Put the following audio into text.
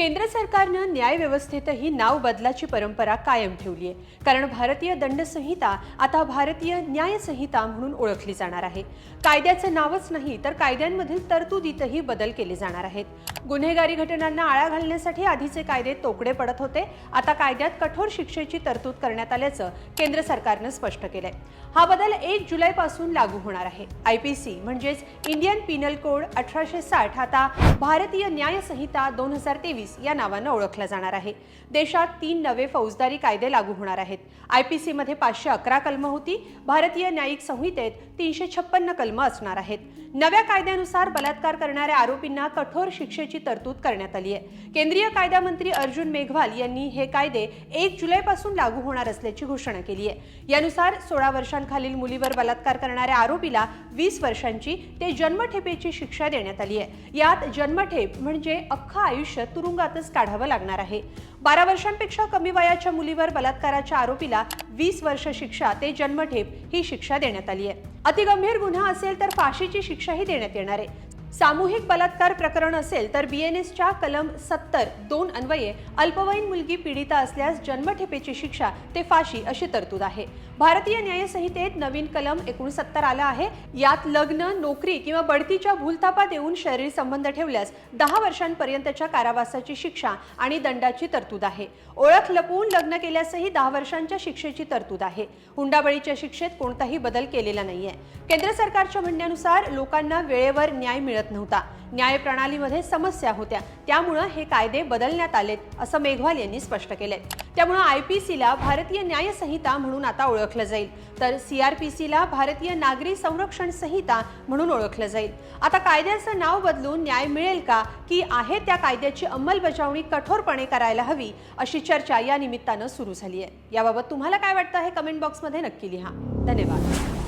केंद्र सरकारनं न्यायव्यवस्थेतही नाव बदलाची परंपरा कायम ठेवली आहे. कारण भारतीय दंड संहिता आता भारतीय न्यायसंहिता म्हणून ओळखली जाणार आहे. कायद्याचं नावच नाही तर कायद्यांमधील तरतुदीतही बदल केले जाणार आहेत. गुन्हेगारी घटनांना आळा घालण्यासाठी आधीचे कायदे तोकडे पडत होते. आता कायद्यात कठोर शिक्षेची तरतूद करण्यात आल्याचं केंद्र सरकारनं स्पष्ट केलंय. हा बदल एक जुलैपासून लागू होणार आहे. आय पी सी म्हणजेच इंडियन पिनल कोड अठराशे साठ आता भारतीय न्यायसंहिता दोन हजार तेवीस या नावानं ओळखला जाणार आहे. देशात तीन नवे फौजदारी कायदे लागू होणार आहेत. आय पी सीमध्ये पाचशे अकरा कलमं होती. भारतीय न्यायिक संहितेत तीनशे छप्पन्न कलमं असणार आहेत. नव्या कायद्यानुसार बलात्कार करणाऱ्या आरोपींना कठोर शिक्षेची तरतूद करण्यात आली आहे. केंद्रीय कायदा मंत्री अर्जुन मेघवाल यांनी हे कायदे एक जुलैपासून लागू होणार असल्याची घोषणा केली आहे. यानुसार सोळा वर्षांखालील मुलीवर बलात्कार करणाऱ्या आरोपीला वीस वर्षांची ते जन्मठेपेची शिक्षा देण्यात आली आहे. यात जन्मठेप म्हणजे अख्खं आयुष्य तुरुंगातच काढावं लागणार आहे. बारा वर्षांपेक्षा कमी वयाच्या मुलीवर बलात्काराच्या आरोपीला वीस वर्ष शिक्षा ते जन्मठेप ही शिक्षा देण्यात आली आहे. अतिगंभीर गुन्हा असेल तर फाशीची शिक्षाही देण्यात येणार आहे. सामूहिक बलात्कार प्रकरण असेल तर बी एन एसच्या कलम सत्तर दोन अन्वये अल्पवयीन मुलगी पीडिता असल्यास जन्मठेपेची शिक्षा ते फाशी अशी तरतूद आहे. भारतीय न्यायसंहितेत नवीन कलम एकोणसत्तर आला आहे. यात लग्न नोकरी किंवा बढतीच्या भूलथापा देऊन शरीर संबंध ठेवल्यास दहा वर्षांपर्यंतच्या कारावासाची शिक्षा आणि दंडाची तरतूद आहे. ओळख लपवून लग्न केल्यासही दहा वर्षांच्या शिक्षेची तरतूद आहे. हुंडाबळीच्या शिक्षेत कोणताही बदल केलेला नाहीये. केंद्र सरकारच्या म्हणण्यानुसार लोकांना वेळेवर न्याय मिळत नव्हता. न्यायप्रणालीमध्ये समस्या होत्या. त्यामुळं हे कायदे बदलण्यात आलेत असं मेघवाल यांनी स्पष्ट केलंय. त्यामुळं आय पी सीला भारतीय न्यायसंहिता म्हणून आता ओळखलं जाईल. तर सी आर पी सीला भारतीय नागरी संरक्षण संहिता म्हणून ओळखलं जाईल. आता कायद्याचं नाव बदलून न्याय मिळेल का? की आहे त्या कायद्याची अंमलबजावणी कठोरपणे करायला हवी अशी चर्चा या निमित्तानं सुरू झाली आहे याबाबत तुम्हाला काय वाटतं हे कमेंट बॉक्समध्ये नक्की लिहा. धन्यवाद.